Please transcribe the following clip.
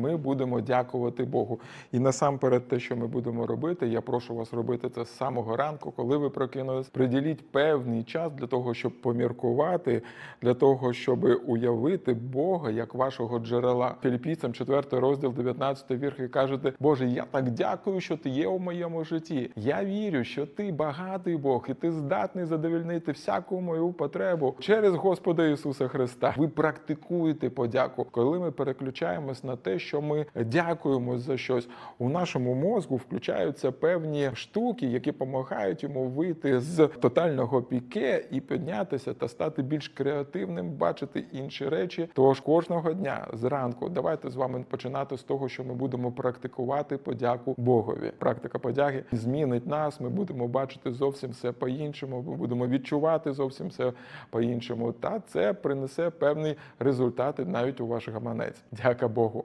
Ми будемо дякувати Богу. І насамперед, те, що ми будемо робити, я прошу вас робити це з самого ранку, коли ви прокинулись. Приділіть певний час для того, щоб поміркувати, для того, щоб уявити Бога як вашого джерела. Філіппійцям 4 розділ, 19 вірх, і кажете, Боже, я так дякую, що ти є у моєму житті. Я вірю, що ти багатий Бог, і ти здатний задовільнити всяку мою потребу через Господа Ісуса Христа. Ви практикуєте подяку, коли ми переключаємось на те, що ми дякуємо за щось. У нашому мозку включаються певні штуки, які допомагають йому вийти з тотального піке і піднятися та стати більш креативним, бачити інші речі. Тож кожного дня зранку давайте з вами починати з того, що ми будемо практикувати подяку Богові. Практика подяки змінить нас. Ми будемо бачити зовсім все по-іншому. Ми будемо відчувати зовсім все по-іншому. Та це принесе певні результати навіть у ваш гаманець. Дяка Богу.